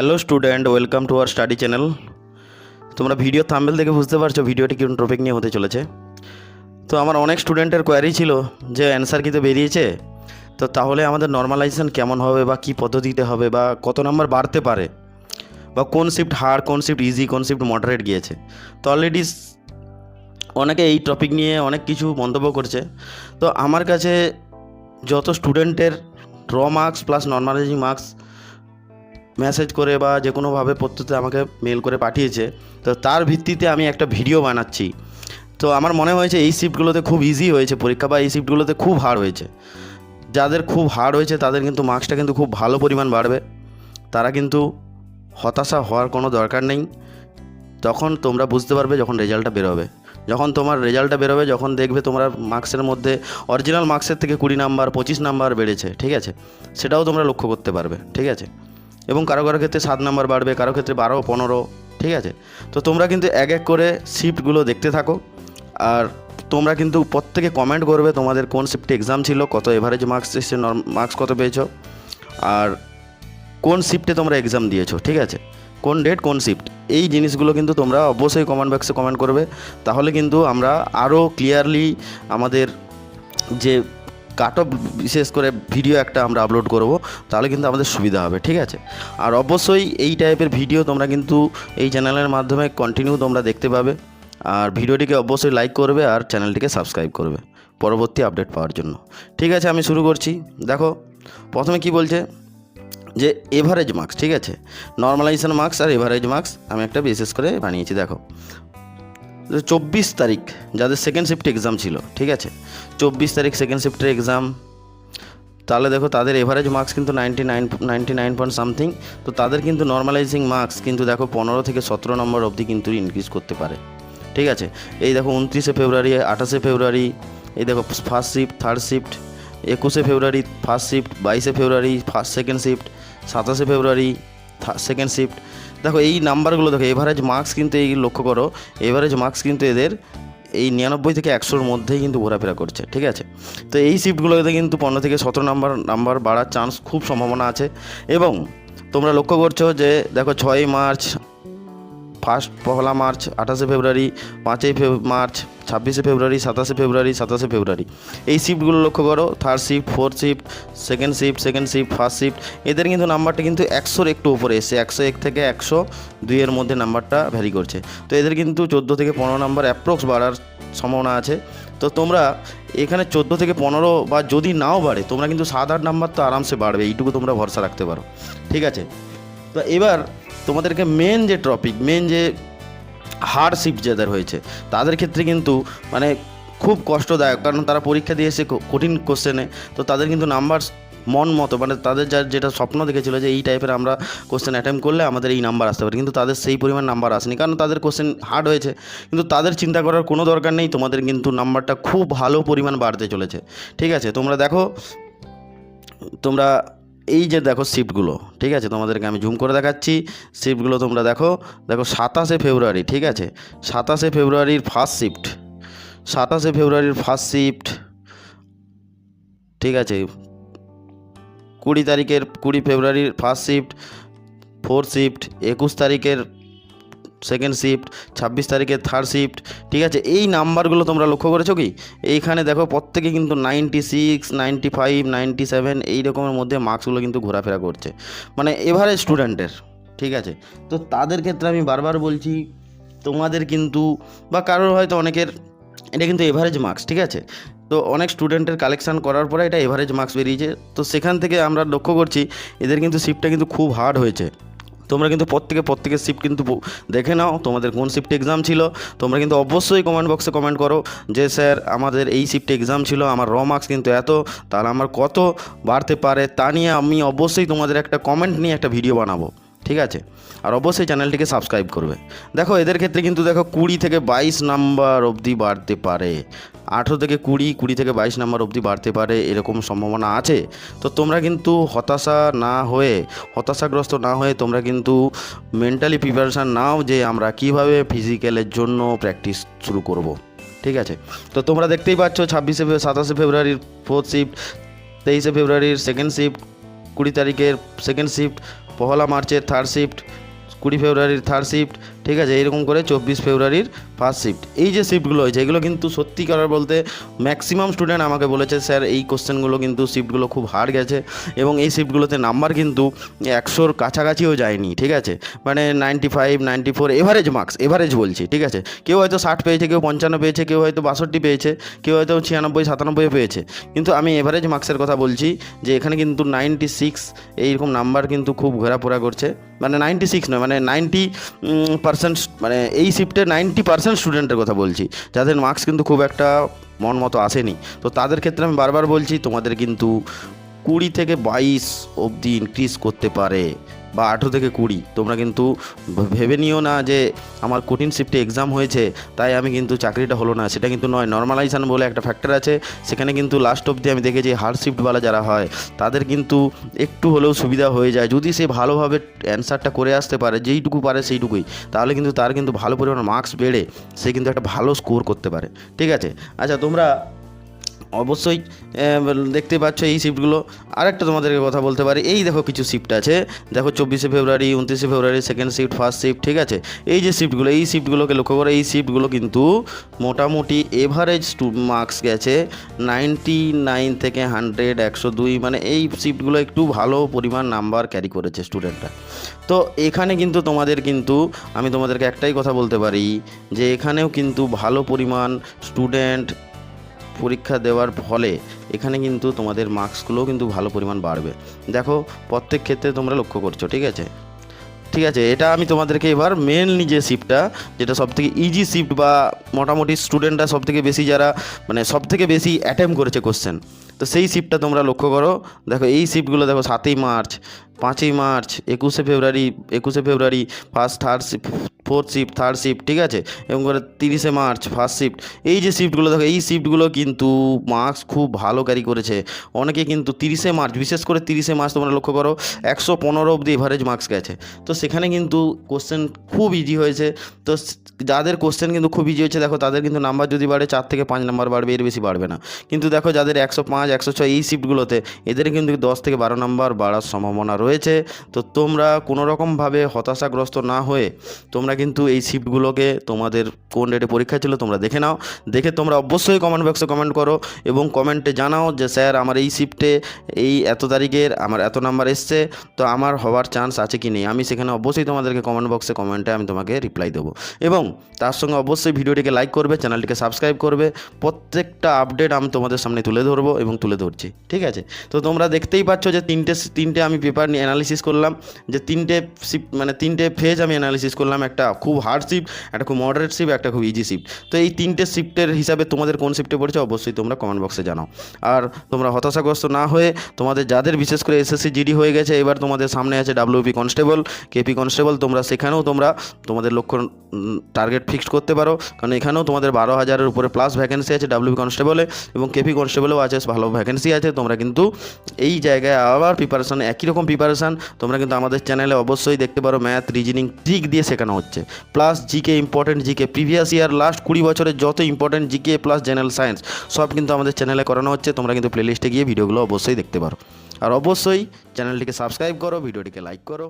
Hello student welcome to our study channel তোমরা video thumbnail দেখে বুঝতে পারছ ভিডিওটি কোন টপিক নিয়ে হতে চলেছে। তো আমার অনেক স্টুডেন্টের কোয়ারি ছিল যে অ্যান্সার কি তো বেরিয়েছে? তো তাহলে আমাদের নর্মালাইজেশন কেমন হবে বা কী পদ্ধতিতে হবে বা কত নাম্বার বাড়তে পারে? বা কোন শিফট হার্ড কোন শিফট ইজি কোন শিফট মডারেট গিয়েছে? তো অলরেডি অনেকে এই টপিক নিয়ে অনেক কিছু মন্তব্য করছে। তো আমার কাছে যত স্টুডেন্টের র marks plus normalizing marks message করে বা যে কোনোভাবে পদ্ধতিতে আমাকে মেল করে পাঠিয়েছে, তো তার ভিত্তিতে আমি একটা ভিডিও বানাচ্ছি। তো আমার মনে হয়েছে এই শিফটগুলোতে খুব ইজি হয়েছে পরীক্ষা বা এই শিফটগুলোতে খুব হার্ড হয়েছে। যাদের খুব হার্ড হয়েছে তাদের কিন্তু মার্কসটা কিন্তু খুব ভালো পরিমাণ বাড়বে। তারা কিন্তু হতাশা হওয়ার কোনো দরকার নেই। তখন তোমরা বুঝতে পারবে যখন রেজাল্টটা বেরোবে। যখন তোমার রেজাল্টটা বেরোবে, যখন দেখবে তোমরা মার্কসের মধ্যে অরিজিনাল মার্কসের থেকে কুড়ি নাম্বার পঁচিশ নাম্বার বেড়েছে, ঠিক আছে? সেটাও তোমরা লক্ষ্য করতে পারবে, ঠিক আছে? এবং কারও কারও ক্ষেত্রে সাত নাম্বার বাড়বে, কারও ক্ষেত্রে বারো, পনেরো, ঠিক আছে? তো তোমরা কিন্তু এক এক করে শিফটগুলো দেখতে থাকো। আর তোমরা কিন্তু প্রত্যেকে কমেন্ট করবে তোমাদের কোন শিফটে এক্সাম ছিল, কত এভারেজ মার্কস এসছে মার্কস কত পেয়েছ, আর কোন শিফটে তোমরা এক্সাম দিয়েছ, ঠিক আছে? কোন ডেট কোন শিফট এই জিনিসগুলো কিন্তু তোমরা অবশ্যই কমেন্ট বক্সে কমেন্ট করবে। তাহলে কিন্তু আমরা আরও ক্লিয়ারলি আমাদের যে কাট অফ বিশেষ করে ভিডিও একটা আমরা আপলোড করব, তাহলে কিন্তু আমাদের সুবিধা হবে, ঠিক আছে? আর অবশ্যই এই টাইপের ভিডিও তোমরা কিন্তু এই চ্যানেলের মাধ্যমে কন্টিনিউ তোমরা দেখতে পাবে, আর ভিডিওটিকে অবশ্যই লাইক করবে আর চ্যানেলটিকে সাবস্ক্রাইব করবে, পরবর্তী আপডেট পাওয়ার জন্য। ঠিক আছে, আমি শুরু করছি। দেখো, প্রথমে কি বলছে? যে এভারেজ মার্কস ঠিক আছে? নর্মালাইজেশন মার্কস আর এভারেজ মার্কস আমি একটা বিশেষ করে বানিয়েছি, দেখো। চব্বিশ তারিখ, যাদের সেকেন্ড শিফট এক্সাম ছিল, ঠিক আছে? চব্বিশ তারিখ সেকেন্ড শিফটের এক্সাম তাহলে দেখো, তাদের এভারেজ মার্কস কিন্তু ninety nine ninety nine point something তো তাদের কিন্তু নর্মালাইজিং মার্কস কিন্তু দেখো, পনেরো থেকে সতেরো নম্বর অবধি কিন্তু ইনক্রিজ করতে পারে। ঠিক আছে? এই দেখো, উনত্রিশে ফেব্রুয়ারি, আঠাশে ফেব্রুয়ারি, এই দেখো ফার্স্ট শিফট থার্ড শিফট একুশে ফেব্রুয়ারি ফার্স্ট শিফট বাইশে ফেব্রুয়ারি ফার্স্ট সেকেন্ড শিফট সাতাশে ফেব্রুয়ারি সেকেন্ড শিফট দেখো, এই নাম্বারগুলো দেখো এভারেজ মার্কস কিন্তু এই লক্ষ্য করো এভারেজ মার্কস কিন্তু এদের এই নিরানব্বই থেকে একশোর মধ্যেই কিন্তু ঘোরাফেরা করছে, ঠিক আছে? তো এই শিফটগুলোতে কিন্তু পনেরো থেকে সতেরো নাম্বার নাম্বার বাড়ার চান্স খুব সম্ভাবনা আছে। এবং তোমরা লক্ষ্য করছ যে, দেখো, ছয়ই মার্চ ফার্স্ট পহলা মার্চ, আঠাশে ফেব্রুয়ারি, পাঁচই মার্চ, ছাব্বিশে ফেব্রুয়ারি, সাতাশে ফেব্রুয়ারি সাতাশে ফেব্রুয়ারি। এই শিফটগুলো লক্ষ্য করো third shift fourth shift second shift second shift first shift এদের কিন্তু নাম্বারটা কিন্তু একশোর একটু উপরে এসছে, একশো এক থেকে একশো দুইয়ের মধ্যে নাম্বারটা ভ্যারি করছে। তো এদের কিন্তু চোদ্দ থেকে পনেরো নাম্বার অ্যাপ্রক্স বাড়ার সম্ভাবনা আছে। তো তোমরা এখানে চোদ্দ থেকে পনেরো বা যদি নাও বাড়ে, তোমরা কিন্তু সাত আট নাম্বার তো আরামসে বাড়বে, এইটুকু তোমরা ভরসা রাখতে পারো। ঠিক আছে? তো এবার তোমাদেরকে মেন যে টপিক মেন যে হার্ড যাদের হয়েছে, তাদের ক্ষেত্রে কিন্তু মানে খুব কষ্টদায়ক। কারণ তারা পরীক্ষা দিয়ে এসে কঠিন কোশ্চেনে তো তাদের কিন্তু নাম্বার মন মতো মানে তাদের যার যেটা স্বপ্ন দেখেছিল যে এই টাইপের আমরা কোশ্চেন অ্যাটেম্প করলে আমাদের এই নাম্বার আসতে পারে। কিন্তু তাদের সেই পরিমাণ নাম্বার আসেনি। কারণ তাদের কোশ্চেন হার্ড হয়েছে, কিন্তু তাদের চিন্তা করার কোনো দরকার নেই, তোমাদের কিন্তু নাম্বারটা খুব ভালো পরিমাণ বাড়তে চলেছে। ঠিক আছে, তোমরা দেখো, তোমরা এই যে দেখো শিফটগুলো ঠিক আছে? তোমাদেরকে আমি জুম করে দেখাচ্ছি। শিফটগুলো তোমরা দেখো দেখো সাতাশে ফেব্রুয়ারি, ঠিক আছে? সাতাশে ফেব্রুয়ারির ফার্স্ট শিফট সাতাশে ফেব্রুয়ারির ফার্স্ট শিফট ঠিক আছে? কুড়ি তারিখের, কুড়ি ফেব্রুয়ারির ফার্স্ট শিফট ফোর শিফট একুশ তারিখের সেকেন্ড শিফট ছাব্বিশ তারিখের থার্ড শিফট ঠিক আছে? এই নাম্বারগুলো তোমরা লক্ষ্য করেছ কি? এইখানে দেখো প্রত্যেকে কিন্তু ninety six ninety five ninety seven এই রকমের মধ্যে মার্কসগুলো কিন্তু ঘোরাফেরা করছে। মানে এভারেজ স্টুডেন্টের ঠিক আছে? তো তাদের ক্ষেত্রে আমি বারবার বলছি, তোমাদের কিন্তু বা কারোর হয়তো অনেকের এটা কিন্তু এভারেজ মার্কস ঠিক আছে? তো অনেক স্টুডেন্টের কালেকশান করার পরে এটা এভারেজ মার্কস বেরিয়েছে। তো সেখান থেকে আমরা লক্ষ্য করছি, এদের কিন্তু শিফটটা কিন্তু খুব হার্ড হয়েছে। তোমরা কিন্তু প্রত্যেকে, প্রত্যেকের শিফট কিন্তু দেখে নাও, তোমাদের কোন শিফট এক্সাম ছিল। তোমরা কিন্তু অবশ্যই কমেন্ট বক্সে কমেন্ট করো যে, স্যার, আমাদের এই শিফট এক্সাম ছিল, আমার র মার্কস কিন্তু এত, তাহলে আমার কত বাড়তে পারে? তা নিয়ে আমি অবশ্যই তোমাদের একটা কমেন্ট নিয়ে একটা ভিডিও বানাবো, ঠিক আছে? আর অবশ্যই চ্যানেলটিকে সাবস্ক্রাইব করবে। দেখো, এদের ক্ষেত্রে কিন্তু দেখো কুড়ি থেকে বাইশ নাম্বার অবধি বাড়তে পারে। আঠেরো থেকে কুড়ি কুড়ি থেকে বাইশ নাম্বার অবধি বাড়তে পারে এরকম সম্ভাবনা আছে। তো তোমরা কিন্তু হতাশা না হয়ে, হতাশাগ্রস্ত না হয়ে তোমরা কিন্তু মেন্টালি প্রিপারেশান নাও যে আমরা কীভাবে ফিজিক্যালের জন্য প্র্যাকটিস শুরু করব। ঠিক আছে? তো তোমরা দেখতেই পাচ্ছ ছাব্বিশে সাতাশে ফেব্রুয়ারির ফোর্থ শিফট তেইশে ফেব্রুয়ারির সেকেন্ড শিফট কুড়ি তারিখের সেকেন্ড শিফট পহলা মার্চের থার্ড শিফট কুড়ি ফেব্রুয়ারির থার্ড শিফট ঠিক আছে এরকম করে চব্বিশ ফেব্রুয়ারির ফার্স্ট শিফট এই যে শিফটগুলো হয়েছে, এগুলো কিন্তু সত্যিকার বলতে ম্যাক্সিমাম স্টুডেন্ট আমাকে বলেছে, স্যার, এই কোশ্চেনগুলো কিন্তু শিফটগুলো খুব হার্ড গেছে এবং এই শিফটগুলোতে নাম্বার কিন্তু একশোর কাছাকাছিও যায়নি, ঠিক আছে? মানে ninety five ninety four average marks average বলছি, ঠিক আছে? কেউ হয়তো ষাট পেয়েছে, কেউ পঞ্চান্ন পেয়েছে, কেউ হয়তো বাষট্টি পেয়েছে, কেউ হয়তো ছিয়ানব্বই, সাতানব্বই পেয়েছে। কিন্তু আমি এভারেজ মার্কসের কথা বলছি যে এখানে কিন্তু নাইনটি সিক্স এইরকম নাম্বার কিন্তু খুব ঘোরাফোরা করছে। মানে নাইনটি সিক্স নয় মানে নাইনটি পার্সেন্ট মানে এই শিফটে নাইনটি পার্সেন্ট স্টুডেন্টের কথা বলছি। যাদের মার্কস কিন্তু খুব একটা মন মতো আসেনি। তো তাদের ক্ষেত্রে আমি বারবার বলছি, তোমাদের কিন্তু কুড়ি থেকে বাইশ অবধি ইনক্রিজ করতে পারে। বা আঠেরো থেকে কুড়ি। তোমরা কিন্তু ভেবে নিও না যে আমার কঠিন শিফটে এক্সাম হয়েছে, তাই আমি কিন্তু চাকরিটা হলো না। সেটা কিন্তু নয় নর্মালাইজেশন বলে একটা ফ্যাক্টর আছে। সেখানে কিন্তু লাস্ট অবধি আমি দেখেছি হার্ড শিফটওয়ালা যারা হয়, তাদের কিন্তু একটু হলেও সুবিধা হয়ে যায়। যদি সে ভালোভাবে অ্যান্সারটা করে আসতে পারে, যেইটুকু পারে সেইটুকুই, তাহলে কিন্তু তার কিন্তু ভালো পরিমাণ মার্কস বেড়ে সে কিন্তু একটা ভালো স্কোর করতে পারে। ঠিক আছে? আচ্ছা তোমরা অবশ্যই দেখতে পাচ্ছ এই শিফটগুলো আরেকটা তোমাদেরকে কথা বলতে পারি, এই দেখো কিছু শিফট আছে। দেখো চব্বিশে ফেব্রুয়ারি, উনত্রিশে ফেব্রুয়ারি সেকেন্ড শিফট ফার্স্ট শিফট ঠিক আছে? এই যে শিফটগুলো এই শিফটগুলোকে লক্ষ্য করে, এই শিফটগুলো কিন্তু মোটামুটি এভারেজ টু মার্কস গেছে নাইনটি নাইন থেকে হান্ড্রেড একশো দুই মানে এই শিফটগুলো একটু ভালো পরিমাণ নাম্বার ক্যারি করেছে স্টুডেন্টরা তো এখানে কিন্তু তোমাদের কিন্তু, আমি তোমাদেরকে একটাই কথা বলতে পারি যে এখানেও কিন্তু ভালো পরিমাণ স্টুডেন্ট পরীক্ষা দেওয়ার ফলে এখানে কিন্তু তোমাদের মার্কসগুলোও কিন্তু ভালো পরিমাণ বাড়বে। দেখো, প্রত্যেক ক্ষেত্রে তোমরা লক্ষ্য করছ, ঠিক আছে? ঠিক আছে, এটা আমি তোমাদেরকে এবার মেনলি যে শিফটটা যেটা সবথেকে ইজি শিফট বা মোটামুটি স্টুডেন্টরা সবথেকে বেশি যারা মানে সবথেকে বেশি অ্যাটেম্প করেছে কোশ্চেন তো সেই শিফটটা তোমরা লক্ষ্য করো। দেখো, এই শিফটগুলো দেখো, সাতই মার্চ, পাঁচই মার্চ, একুশে ফেব্রুয়ারি একুশে ফেব্রুয়ারি first third fourth shift third shift ঠিক আছে? এবং করে তিরিশে মার্চ ফার্স্ট শিফট এই যে শিফটগুলো দেখো, এই শিফটগুলো কিন্তু মার্কস খুব ভালো ক্যারি করেছে। অনেকে কিন্তু তিরিশে মার্চ, বিশেষ করে তিরিশে মার্চ তোমরা লক্ষ্য করো, একশো পনেরো অবধি এভারেজ মার্কস গেছে। তো সেখানে কিন্তু কোশ্চেন খুব ইজি হয়েছে। তো যাদের কোশ্চেন কিন্তু খুব ইজি হয়েছে, দেখো, তাদের কিন্তু নাম্বার যদি বাড়ে, চার থেকে পাঁচ নাম্বার বাড়বে, এর বেশি বাড়বে না। কিন্তু দেখো, যাদের একশো পাঁচ পাঁচ একশো ছয় এই শিফটগুলোতে এদের কিন্তু দশ থেকে বারো নম্বর বাড়ার সম্ভাবনা রয়েছে। তো তোমরা কোনো রকমভাবে হতাশাগ্রস্ত না হয়ে তোমরা কিন্তু এই শিফটগুলোকে তোমাদের কোন ডেটে পরীক্ষা ছিল তোমরা দেখে নাও। দেখে তোমরা অবশ্যই কমেন্ট বক্সে কমেন্ট করো এবং কমেন্টে জানাও যে, স্যার, আমার এই শিফটে এই এত তারিখের আমার এত নাম্বার এসছে, তো আমার হওয়ার চান্স আছে কি নেই? আমি সেখানে অবশ্যই তোমাদেরকে কমেন্ট বক্সে কমেন্টে আমি তোমাকে রিপ্লাই দেবো। এবং তার সঙ্গে অবশ্যই ভিডিওটিকে লাইক করবে চ্যানেলটিকে সাবস্ক্রাইব করবে। প্রত্যেকটা আপডেট আমি তোমাদের সামনে তুলে ধরবো এবং তুলে ধরছি, ঠিক আছে? তো তোমরা দেখতেই পাচ্ছ যে তিনটে তিনটে আমি পেপার নিয়ে অ্যানালিসিস করলাম, যে তিনটে শিফট মানে তিনটে ফেজ আমি অ্যানালিসিস করলাম, একটা খুব হার্ড শিফট একটা খুব মডারেট শিফট একটা খুব ইজি শিফট তো এই তিনটে শিফটের হিসাবে তোমাদের কোন শিফটে পড়েছে অবশ্যই তোমরা কমেন্ট বক্সে জানাও। আর তোমরা হতাশাগ্রস্ত না হয়ে তোমাদের যাদের বিশেষ করে এসএসসি জিডি হয়ে গেছে, এবার তোমাদের সামনে আছে ডাব্লিউপি কনস্টেবল কেপি কনস্টেবল তোমরা সেখানেও তোমরা তোমাদের লক্ষ্য টার্গেট ফিক্সড করতে পারো। কারণ এখানেও তোমাদের বারো হাজারের উপরে প্লাস ভ্যাকেন্সি আছে ডাব্লিউপি কনস্টেবলে এবং কেপি কনস্টেবলেও আছে, ভালো ভ্যাকেন্সি আছে, তোমরা কিন্তু এই জায়গায় আবার প্রিপারেশন একই রকম প্রিপারেশান তোমরা কিন্তু আমাদের চ্যানেলে অবশ্যই দেখতে পারো ম্যাথ রিজনিং ট্রিক দিয়ে শেখানো হচ্ছে। Plus GK important GK previous year last কুড়ি বছরের যত important GK plus general science সব কিন্তু আমাদের চ্যানেলে করানো হচ্ছে, তোমরা কিন্তু প্লেলিস্টে গিয়ে ভিডিওগুলো অবশ্যই দেখতে পারো। আর অবশ্যই চ্যানেলটিকে সাবস্ক্রাইব করো ভিডিওটিকে লাইক করো